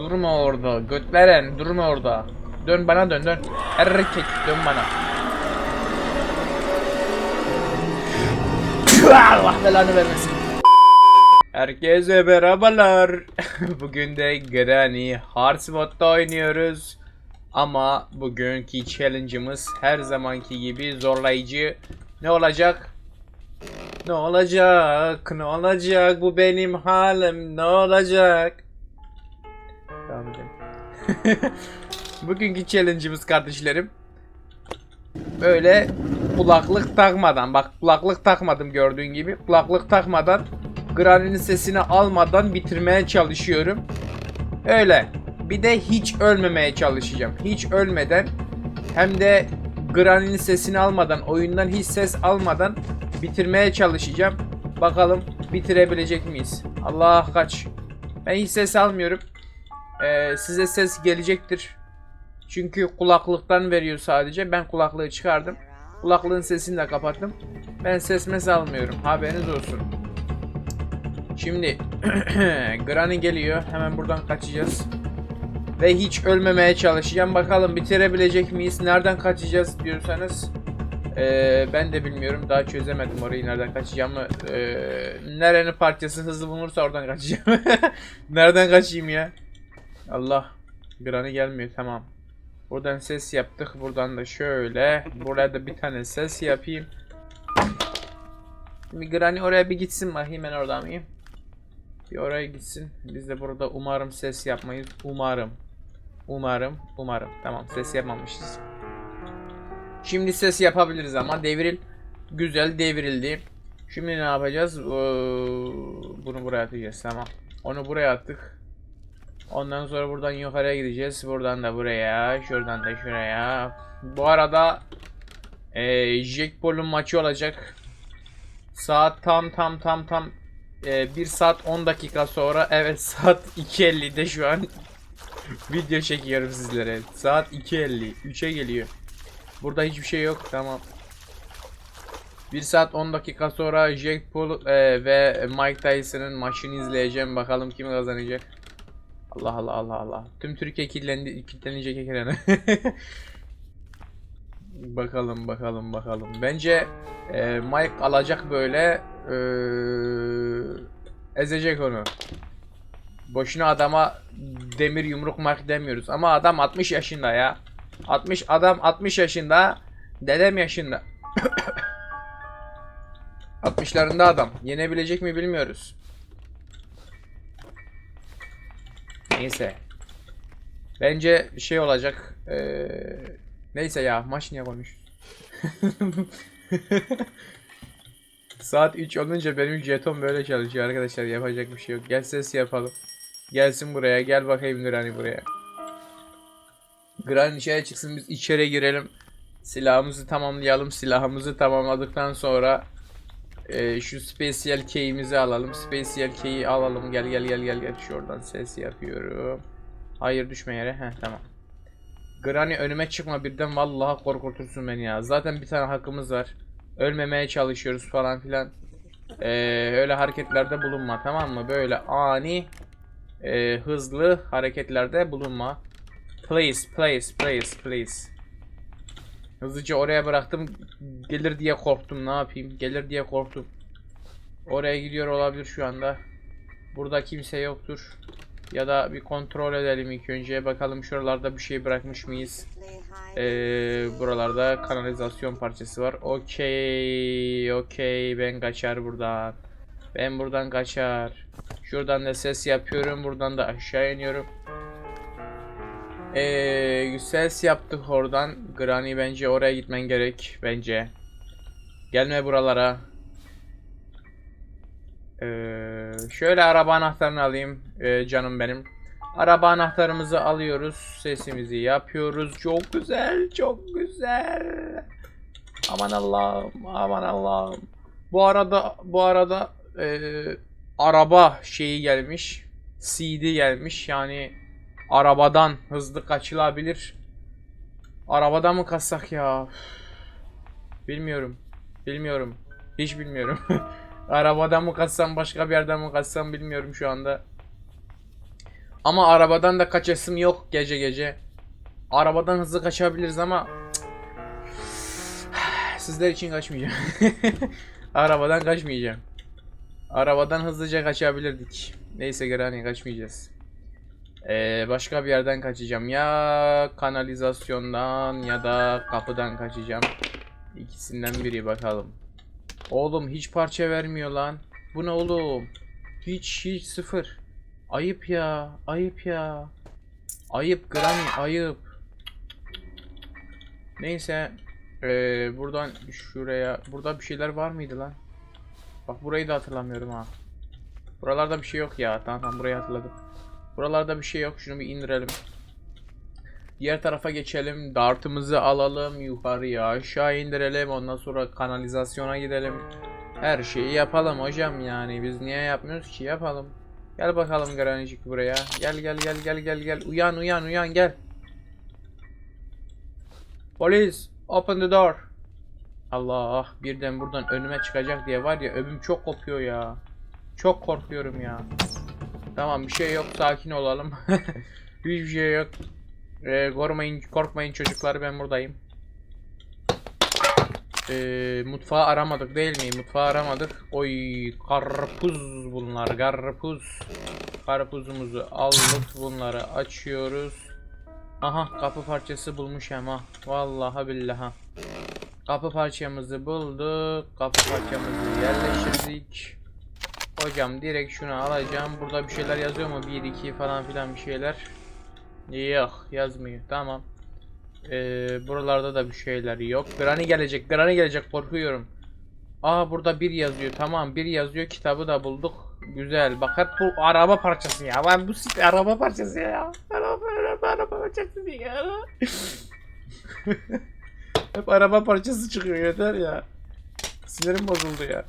Durma orada. Göt veren. Durma orada. Dön bana dön dön. Erkek dön bana. Allah belanı vermesin. Herkese merhabalar. Bugün de Granny Hard Mod'da oynuyoruz. Ama bugünkü challenge'ımız her zamanki gibi zorlayıcı. Ne olacak? Ne olacak? Ne olacak? Bu benim halim. Ne olacak? Devam edelim. Bugünkü challenge'ımız kardeşlerim. Böyle kulaklık takmadan bak kulaklık takmadım gördüğün gibi kulaklık takmadan Granny'nin sesini almadan bitirmeye çalışıyorum. Öyle. Bir de hiç ölmemeye çalışacağım. Hiç ölmeden hem de Granny'nin sesini almadan oyundan hiç ses almadan bitirmeye çalışacağım. Bakalım bitirebilecek miyiz? Allah kaç. Ben hiç ses almıyorum. Ee, size ses gelecektir. Çünkü kulaklıktan veriyor sadece. Ben kulaklığı çıkardım. Kulaklığın sesini de kapattım. Ben ses mes almıyorum. Haberiniz olsun. Şimdi Granny geliyor. Hemen buradan kaçacağız. Ve hiç ölmemeye çalışacağım. Bakalım bitirebilecek miyiz? Nereden kaçacağız diyorsanız. ee, ben de bilmiyorum. Daha çözemedim orayı nereden kaçacağımı. Ee, nerenin parçası hızlı bulunursa oradan kaçacağım. nereden kaçayım ya? Allah. Granny gelmiyor. Tamam. Buradan ses yaptık. Buradan da şöyle. Buraya da bir tane ses yapayım. Şimdi oraya bir gitsin bakayım ben orada mıyım? Bir oraya gitsin. Biz de burada umarım ses yapmayız. Umarım. Umarım. Umarım. Tamam ses yapmamışız. Şimdi ses yapabiliriz ama devril. Güzel devrildi. Şimdi ne yapacağız? Ee, Bunu buraya atacağız. Tamam. Onu buraya attık. Ondan sonra buradan yukarıya gideceğiz. Buradan da buraya. Şuradan da şuraya. Bu arada ee, Jack Paul'un maçı olacak. Saat tam tam tam tam e, 1 saat 10 dakika sonra evet saat 2.50'de şu an video çekiyorum sizlere. Saat 2.50 3'e geliyor. Burada hiçbir şey yok tamam. 1 saat 10 dakika sonra Jack Paul e, ve Mike Tyson'ın maçını izleyeceğim. Bakalım kim kazanacak. Allah Allah Allah Allah. Tüm Türkiye kilitlendi, kilitlenecek ekranı. bakalım bakalım bakalım. Bence e, Mike alacak böyle e, ezecek onu. Boşuna adama demir yumruk Mike demiyoruz. Ama adam 60 yaşında ya. 60 adam 60 yaşında. Dedem yaşında. 60'larında adam. Yenebilecek mi bilmiyoruz. Neyse. Bence şey olacak. Eee neyse ya maç niye konuş? Saat 3 olunca benim jeton böyle çalışıyor arkadaşlar yapacak bir şey yok. Gel ses yapalım. Gelsin buraya gel bakayım Granny buraya. Granny içeri çıksın biz içeri girelim. Silahımızı tamamlayalım. Silahımızı tamamladıktan sonra e, şu special key'imizi alalım. Special key'i alalım. Gel gel gel gel gel. Şuradan ses yapıyorum. Hayır düşme yere. Heh tamam. Granny önüme çıkma birden vallahi korkutursun beni ya. Zaten bir tane hakkımız var. Ölmemeye çalışıyoruz falan filan. Ee, öyle hareketlerde bulunma tamam mı? Böyle ani e, hızlı hareketlerde bulunma. Please, please, please, please. Hızlıca oraya bıraktım. Gelir diye korktum. Ne yapayım? Gelir diye korktum. Oraya gidiyor olabilir şu anda. Burada kimse yoktur. Ya da bir kontrol edelim ilk önce. Bakalım şuralarda bir şey bırakmış mıyız? Ee, buralarda kanalizasyon parçası var. Okey. Okey. Ben kaçar buradan. Ben buradan kaçar. Şuradan da ses yapıyorum. Buradan da aşağı iniyorum. Ee, ses yaptık oradan. Granny bence oraya gitmen gerek. Bence. Gelme buralara. Ee, şöyle araba anahtarını alayım ee, canım benim. Araba anahtarımızı alıyoruz. Sesimizi yapıyoruz. Çok güzel, çok güzel. Aman Allah'ım, aman Allah'ım. Bu arada, bu arada ee, araba şeyi gelmiş. CD gelmiş. Yani arabadan hızlı kaçılabilir. Arabada mı kaçsak ya? Bilmiyorum. Bilmiyorum. Hiç bilmiyorum. Arabada mı kaçsam başka bir yerden mi kaçsam bilmiyorum şu anda. Ama arabadan da kaçasım yok gece gece. Arabadan hızlı kaçabiliriz ama sizler için kaçmayacağım. Arabadan kaçmayacağım. Arabadan hızlıca kaçabilirdik. Neyse Granny kaçmayacağız. Ee, başka bir yerden kaçacağım. Ya kanalizasyondan ya da kapıdan kaçacağım. İkisinden biri bakalım. Oğlum hiç parça vermiyor lan. Bu ne oğlum? Hiç hiç sıfır. Ayıp ya. Ayıp ya. Ayıp Granny ayıp. Neyse. Ee, buradan şuraya. Burada bir şeyler var mıydı lan? Bak burayı da hatırlamıyorum ha. Buralarda bir şey yok ya. Tamam tamam burayı hatırladım. Buralarda bir şey yok. Şunu bir indirelim. Diğer tarafa geçelim. Dartımızı alalım. Yukarıya aşağı indirelim. Ondan sonra kanalizasyona gidelim. Her şeyi yapalım hocam yani. Biz niye yapmıyoruz ki? Yapalım. Gel bakalım Granicik buraya. Gel gel gel gel gel gel. Uyan uyan uyan gel. Polis open the door. Allah birden buradan önüme çıkacak diye var ya öbüm çok kopuyor ya. Çok korkuyorum ya. Tamam bir şey yok sakin olalım. Hiçbir şey yok. Ee, korkmayın, korkmayın çocuklar ben buradayım. Ee, mutfağı aramadık değil mi? Mutfağı aramadık. Oy karpuz bunlar karpuz. Karpuzumuzu aldık bunları açıyoruz. Aha kapı parçası bulmuş ama. Vallahi billahi. Kapı parçamızı bulduk. Kapı parçamızı yerleştirdik. Hocam direkt şunu alacağım. Burada bir şeyler yazıyor mu? 1 2 falan filan bir şeyler. Yok yazmıyor. Tamam. Ee, buralarda da bir şeyler yok. Granny gelecek. Granny gelecek korkuyorum. Aa burada bir yazıyor. Tamam bir yazıyor. Kitabı da bulduk. Güzel. Bak hep bu araba parçası ya. Ben bu site araba parçası ya. Araba araba araba parçası ya. hep araba parçası çıkıyor yeter ya. Sinirim bozuldu ya.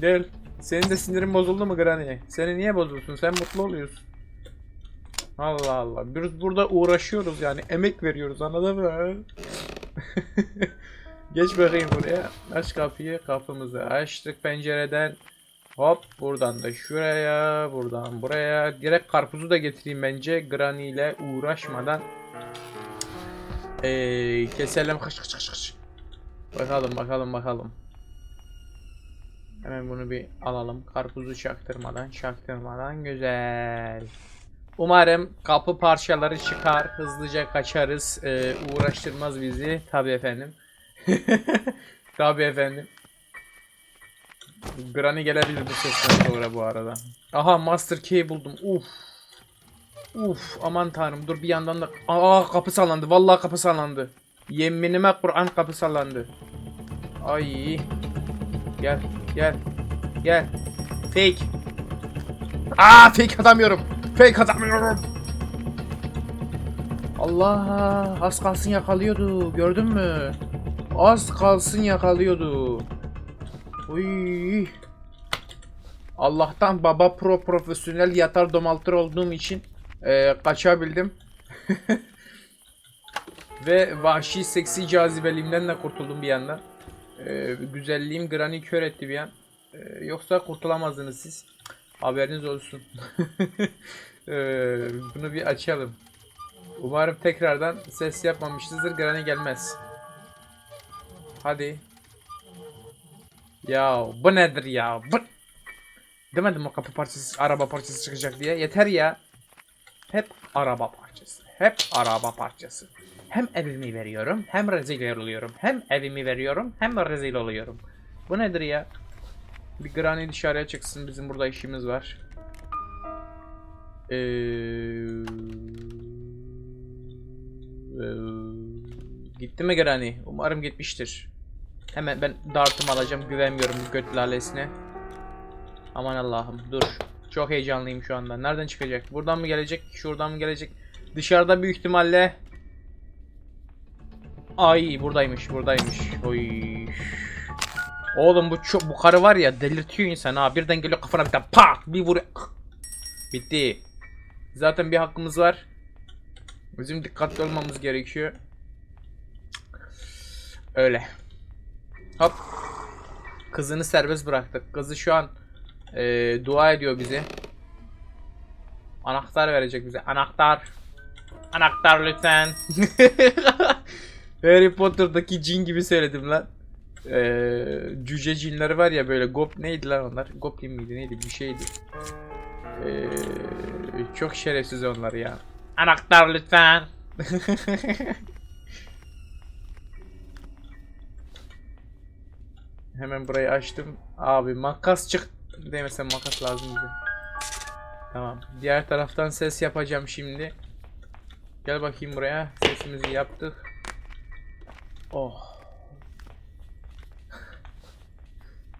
Gel. Senin de sinirin bozuldu mu Granny? Seni niye bozulsun? Sen mutlu oluyorsun. Allah Allah. Biz burada uğraşıyoruz yani. Emek veriyoruz anladın mı? Geç bakayım buraya. Aç kapıyı. Kapımızı açtık pencereden. Hop buradan da şuraya. Buradan buraya. Direkt karpuzu da getireyim bence. Granny ile uğraşmadan. Ee, keselim. Kış kış kış kış. Bakalım bakalım bakalım. Hemen bunu bir alalım. Karpuzu çaktırmadan çaktırmadan güzel. Umarım kapı parçaları çıkar. Hızlıca kaçarız. Ee, uğraştırmaz bizi. Tabi efendim. Tabi efendim. Granny gelebilir bu sesten sonra bu arada. Aha Master Key buldum. Uf. Uf aman tanrım dur bir yandan da Aa kapı sallandı vallahi kapı sallandı Yeminime Kur'an kapı sallandı Ay Gel gel. Gel. Fake. Aa fake atamıyorum. Fake atamıyorum. Allah az kalsın yakalıyordu. Gördün mü? Az kalsın yakalıyordu. Uy. Allah'tan baba pro profesyonel yatar domaltır olduğum için e, kaçabildim. Ve vahşi seksi cazibeliğimden de kurtuldum bir yandan. E, güzelliğim Granny kör etti bir an. E, yoksa kurtulamazdınız siz. Haberiniz olsun. E, bunu bir açalım. Umarım tekrardan ses yapmamışızdır. Granny gelmez. Hadi. Ya bu nedir ya? Bu... Demedim o kapı parçası, araba parçası çıkacak diye. Yeter ya. Hep araba parçası. Hep araba parçası. Hem evimi veriyorum, hem rezil oluyorum. Hem evimi veriyorum, hem rezil oluyorum. Bu nedir ya? Bir Granny dışarıya çıksın. Bizim burada işimiz var. Ee... Ee... Gitti mi Granny? Umarım gitmiştir. Hemen ben dartımı alacağım. Güvenmiyorum bu göt lalesine. Aman Allah'ım dur. Çok heyecanlıyım şu anda. Nereden çıkacak? Buradan mı gelecek? Şuradan mı gelecek? Dışarıda büyük ihtimalle Ay buradaymış, buradaymış. Oy. Oğlum bu çok bu karı var ya delirtiyor insan ha. Birden geliyor kafana bir tane pak bir vuruyor. Bitti. Zaten bir hakkımız var. Bizim dikkatli olmamız gerekiyor. Öyle. Hop. Kızını serbest bıraktık. Kızı şu an e, dua ediyor bize. Anahtar verecek bize. Anahtar. Anahtar lütfen. Harry Potter'daki cin gibi söyledim lan. Ee, cüce cinleri var ya böyle gop neydi lan onlar? Goblin miydi neydi bir şeydi. Ee, çok şerefsiz onlar ya. Anahtar lütfen. Hemen burayı açtım. Abi makas çık demesem makas lazım bize. Tamam. Diğer taraftan ses yapacağım şimdi. Gel bakayım buraya. Sesimizi yaptık. Oh.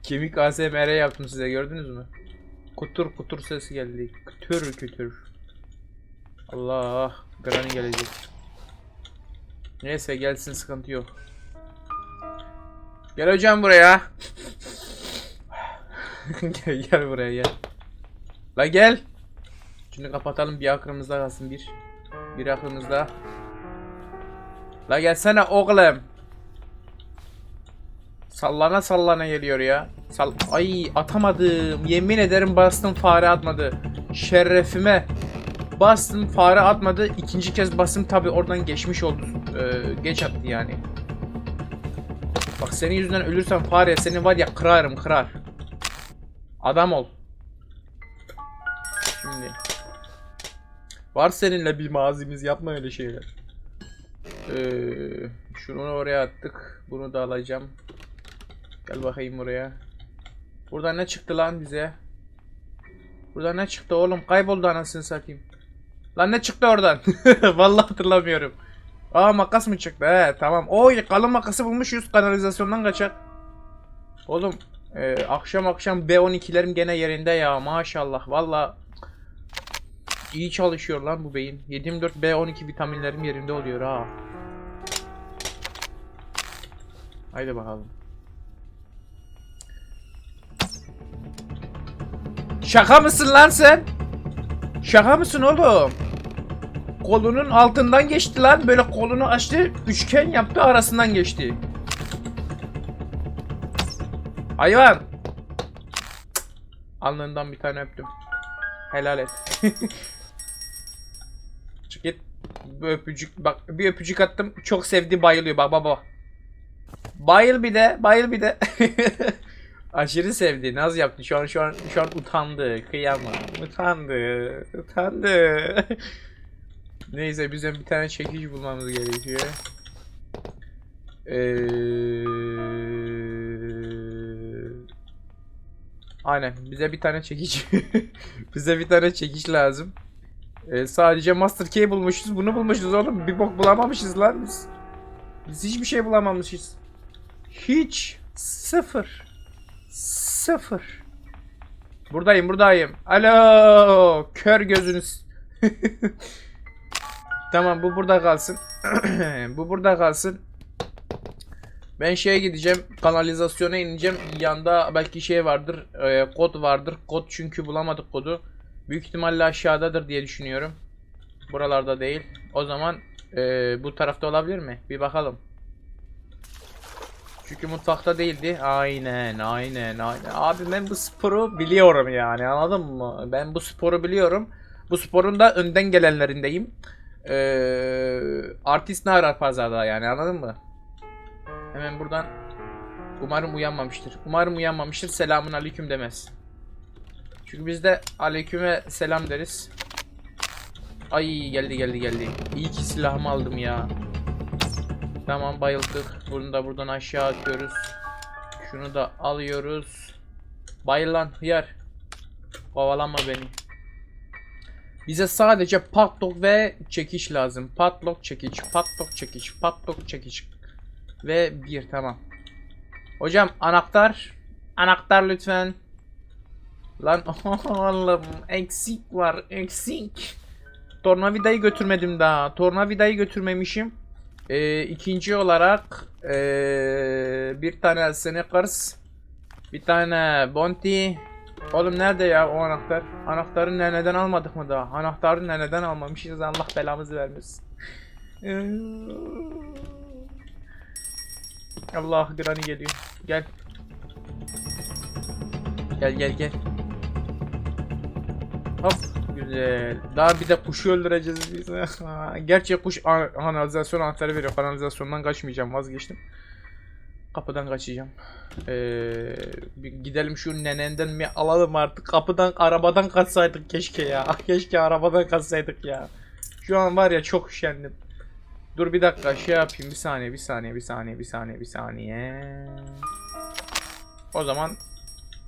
Kemik ASMR yaptım size gördünüz mü? Kutur kutur sesi geldi. Kütür kütür. Allah. Granny gelecek. Neyse gelsin sıkıntı yok. Gel hocam buraya. gel, gel buraya gel. La gel. Şunu kapatalım bir aklımızda kalsın bir. Bir aklımızda. La gelsene oğlum. Sallana sallana geliyor ya. Sal Ay atamadım. Yemin ederim bastım fare atmadı. Şerefime. Bastım fare atmadı. İkinci kez bastım tabi oradan geçmiş oldu. Ee, geç attı yani. Bak senin yüzünden ölürsem fare seni var ya kırarım kırar. Adam ol. Şimdi. Var seninle bir mazimiz yapma öyle şeyler. Ee, şunu oraya attık. Bunu da alacağım. Gel bakayım buraya. Burada ne çıktı lan bize? Burada ne çıktı oğlum? Kayboldu anasını satayım. Lan ne çıktı oradan? Vallahi hatırlamıyorum. Aa makas mı çıktı? He tamam. Oy kalın makası bulmuşuz kanalizasyondan kaçak. Oğlum e, akşam akşam B12'lerim gene yerinde ya maşallah. Valla iyi çalışıyor lan bu beyin. 7-24 B12 vitaminlerim yerinde oluyor ha. Haydi bakalım. Şaka mısın lan sen? Şaka mısın oğlum? Kolunun altından geçti lan. Böyle kolunu açtı. Üçgen yaptı arasından geçti. Hayvan. Alnından bir tane öptüm. Helal et. Çık git. Bir öpücük bak bir öpücük attım. Çok sevdi bayılıyor bak baba. Bayıl bir de, bayıl bir de. Aşırı sevdi. Naz yaptı. Şu an şu an şu an utandı. Kıyamam. Utandı. Utandı. Neyse bizim bir tane çekici bulmamız gerekiyor. Ee... Aynen. Bize bir tane çekici. bize bir tane çekiç lazım. Ee, sadece Master Key bulmuşuz. Bunu bulmuşuz oğlum. Bir bok bulamamışız lan biz. Biz hiçbir şey bulamamışız. Hiç. Sıfır. Sıfır. Buradayım buradayım. Alo. Kör gözünüz. tamam bu burada kalsın. bu burada kalsın. Ben şeye gideceğim. Kanalizasyona ineceğim. Yanda belki şey vardır. e, kod vardır. Kod çünkü bulamadık kodu. Büyük ihtimalle aşağıdadır diye düşünüyorum. Buralarda değil. O zaman e, bu tarafta olabilir mi? Bir bakalım. Çünkü mutfakta değildi. Aynen, aynen, aynen. Abi ben bu sporu biliyorum yani anladın mı? Ben bu sporu biliyorum. Bu sporun da önden gelenlerindeyim. Ee, artist ne arar pazarda yani anladın mı? Hemen buradan umarım uyanmamıştır. Umarım uyanmamıştır. Selamun aleyküm demez. Çünkü biz de aleyküme selam deriz. Ay geldi geldi geldi. İyi ki silahımı aldım ya. Tamam bayıldık. Bunu da buradan aşağı atıyoruz. Şunu da alıyoruz. Bayıl lan hıyar. Kovalanma beni. Bize sadece padlock ve çekiş lazım. Padlock çekiş, padlock çekiş, padlock çekiş. Ve bir tamam. Hocam anahtar. Anahtar lütfen. Lan oğlum eksik var eksik. Tornavidayı götürmedim daha. Tornavidayı götürmemişim. Ee, ikinci olarak ee, bir tane Snickers, bir tane Bounty. Oğlum nerede ya o anahtar? Anahtarı ne- neden almadık mı daha? Anahtarı ne- neden almamışız? Allah belamızı vermesin. Ee, Allah Granny geliyor. Gel. Gel gel gel. Hop Güzel. Daha bir de kuşu öldüreceğiz biz. Gerçi kuş kanalizasyon anahtarı veriyor. Kanalizasyondan kaçmayacağım vazgeçtim. Kapıdan kaçacağım. Ee, gidelim şu nenenden mi alalım artık. Kapıdan arabadan kaçsaydık keşke ya. Keşke arabadan kaçsaydık ya. Şu an var ya çok üşendim. Dur bir dakika şey yapayım bir saniye bir saniye bir saniye bir saniye bir saniye. O zaman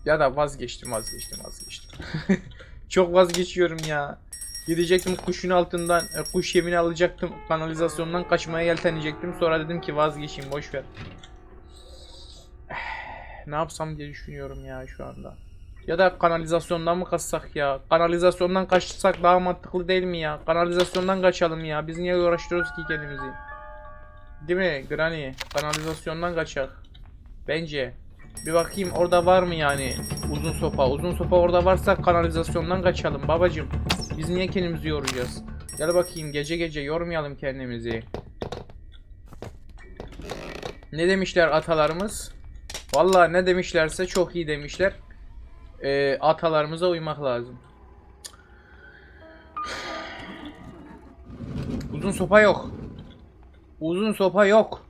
ya da vazgeçtim vazgeçtim vazgeçtim. Çok vazgeçiyorum ya. Gidecektim kuşun altından e, kuş yemini alacaktım. Kanalizasyondan kaçmaya yeltenecektim. Sonra dedim ki vazgeçeyim boş ver. ne yapsam diye düşünüyorum ya şu anda. Ya da kanalizasyondan mı kaçsak ya? Kanalizasyondan kaçsak daha mantıklı değil mi ya? Kanalizasyondan kaçalım ya. Biz niye uğraştırıyoruz ki kendimizi? Değil mi Granny? Kanalizasyondan kaçak. Bence. Bir bakayım orada var mı yani uzun sopa? Uzun sopa orada varsa kanalizasyondan kaçalım babacım. Biz niye kendimizi yoracağız? Gel bakayım gece gece yormayalım kendimizi. Ne demişler atalarımız? Vallahi ne demişlerse çok iyi demişler. Ee, atalarımıza uymak lazım. Uzun sopa yok. Uzun sopa yok.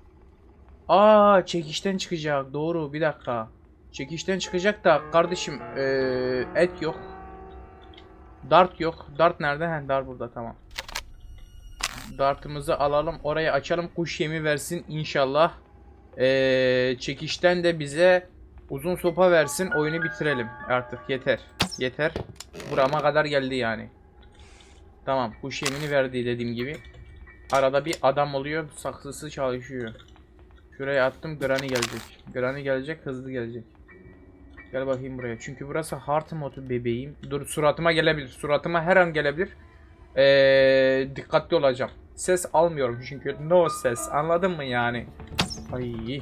Aa çekişten çıkacak. Doğru bir dakika. Çekişten çıkacak da kardeşim eee, et yok. Dart yok. Dart nerede? He dart burada tamam. Dartımızı alalım. Oraya açalım. Kuş yemi versin inşallah. Eee, çekişten de bize uzun sopa versin. Oyunu bitirelim. Artık yeter. Yeter. Burama kadar geldi yani. Tamam. Kuş yemini verdi dediğim gibi. Arada bir adam oluyor. Saksısı çalışıyor. Şuraya attım Granny gelecek. Granny gelecek hızlı gelecek. Gel bakayım buraya. Çünkü burası hard modu bebeğim. Dur suratıma gelebilir. Suratıma her an gelebilir. Ee, dikkatli olacağım. Ses almıyorum çünkü no ses. Anladın mı yani? Ay.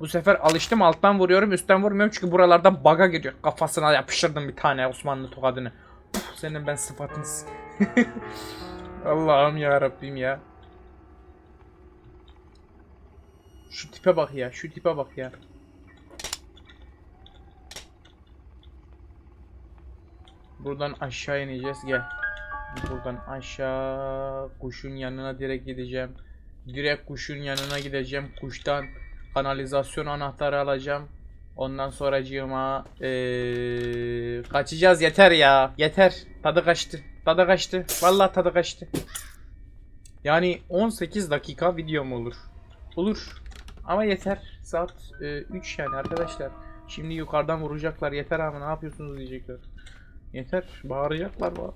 Bu sefer alıştım alttan vuruyorum üstten vurmuyorum çünkü buralarda baga giriyor. Kafasına yapıştırdım bir tane Osmanlı tokadını. Uf, senin ben sıfatınız. Allah'ım ya Rabbim ya. Şu tipe bak ya, şu tipe bak ya. Buradan aşağı ineceğiz, gel. Buradan aşağı kuşun yanına direkt gideceğim. Direkt kuşun yanına gideceğim. Kuştan kanalizasyon anahtarı alacağım. Ondan sonracığıma eee kaçacağız yeter ya. Yeter. Tadı kaçtı. Tadı kaçtı. Vallahi tadı kaçtı. Yani 18 dakika video mu olur? Olur. Ama yeter. Saat 3 yani arkadaşlar. Şimdi yukarıdan vuracaklar. Yeter ama ne yapıyorsunuz diyecekler. Yeter. Bağıracaklar bu.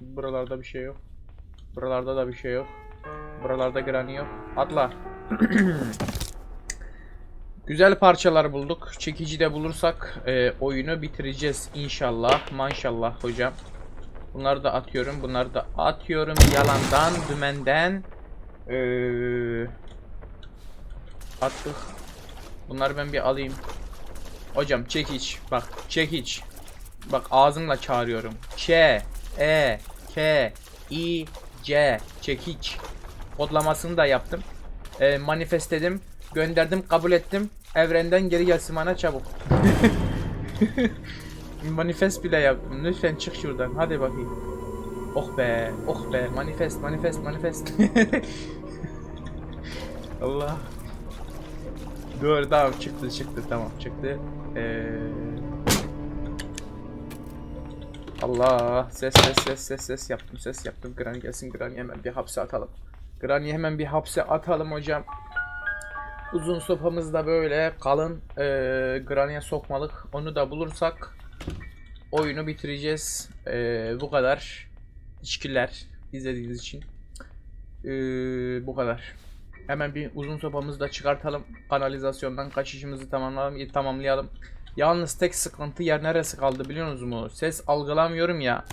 Buralarda bir şey yok. Buralarda da bir şey yok. Buralarda granny yok. Atla. Güzel parçalar bulduk. Çekici de bulursak e, oyunu bitireceğiz inşallah. Maşallah hocam. Bunları da atıyorum. Bunları da atıyorum. Yalandan, dümenden. Ee, attık. Bunları ben bir alayım. Hocam çekiç. Bak çekiç. Bak ağzımla çağırıyorum. Ç, E, K, I, C. Çekiç. Kodlamasını da yaptım. Ee, manifestledim. Gönderdim, kabul ettim. Evrenden geri gelsin bana çabuk. Manifest bile yaptım. Lütfen çık şuradan. Hadi bakayım. Oh be. Oh be. Manifest, manifest, manifest. Allah. Dur tamam çıktı çıktı tamam çıktı. Ee... Allah ses ses ses ses ses yaptım ses yaptım. Granny gelsin Granny hemen bir hapse atalım. Granny hemen bir hapse atalım hocam. Uzun sopamız da böyle kalın e, Granny'e sokmalık. Onu da bulursak oyunu bitireceğiz. E, bu kadar. Teşekkürler izlediğiniz için. E, bu kadar. Hemen bir uzun sopamızı da çıkartalım. Kanalizasyondan kaçışımızı tamamlayalım. tamamlayalım. Yalnız tek sıkıntı yer neresi kaldı biliyorsunuz mu? Ses algılamıyorum ya.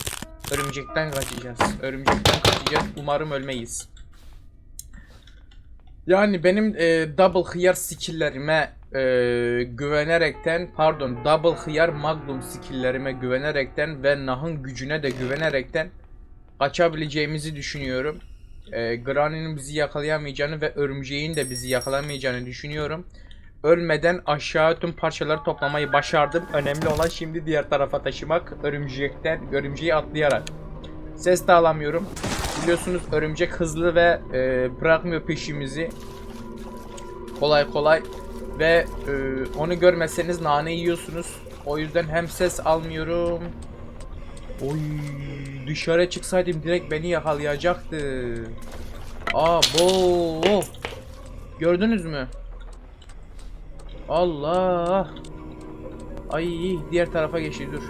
Örümcekten kaçacağız. Örümcekten kaçacağız. Umarım ölmeyiz. Yani benim e, double hıyar skill'lerime e, güvenerekten pardon double hıyar magnum skill'lerime güvenerekten ve nahın gücüne de güvenerekten kaçabileceğimizi düşünüyorum. E, Granny'nin bizi yakalayamayacağını ve örümceğin de bizi yakalayamayacağını düşünüyorum. ölmeden aşağı tüm parçaları toplamayı başardım. Önemli olan şimdi diğer tarafa taşımak. Örümcekten, örümceği atlayarak. Ses de alamıyorum. Biliyorsunuz örümcek hızlı ve e, bırakmıyor peşimizi. Kolay kolay. Ve e, onu görmeseniz nane yiyorsunuz. O yüzden hem ses almıyorum. Oy dışarı çıksaydım direkt beni yakalayacaktı. Aa bo. Gördünüz mü? Allah. Ay diğer tarafa geçti dur.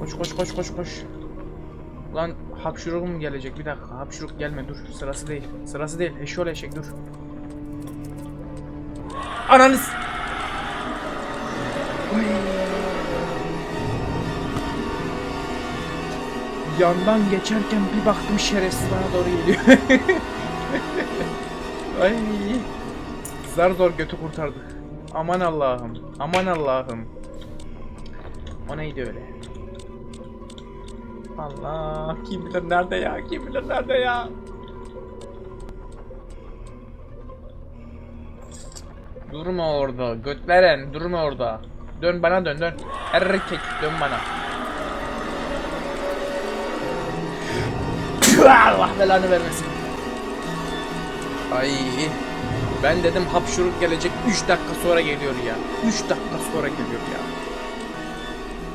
Koş koş koş koş koş. Lan hapşuruk mu gelecek? Bir dakika hapşuruk gelme dur. Sırası değil. Sırası değil. Eşol eşek dur. Ananız. Ay. Yandan geçerken bir baktım şerefsiz bana doğru geliyor. Ay. Zar zor götü kurtardık. Aman Allah'ım. Aman Allah'ım. O neydi öyle? Allah kim bilir nerede ya kim bilir nerede ya Durma orada göt veren durma orada Dön bana dön dön Erkek dön bana Belanı vermesin Ay ben dedim hapşuruk gelecek 3 dakika sonra geliyor ya 3 dakika sonra geliyor ya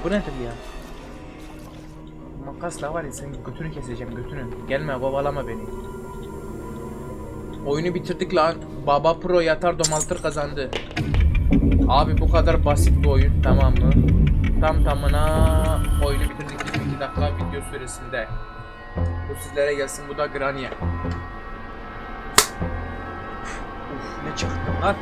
Bu nedir ya Makasla var ya senin götünü keseceğim götünü. Gelme babalama beni. Oyunu bitirdik lan. Baba Pro yatar domaltır kazandı. Abi bu kadar basit bir oyun tamam mı? Tam tamına oyunu bitirdik 22 dakika video süresinde. Bu sizlere gelsin bu da Granny. Uf ne çıktı lan.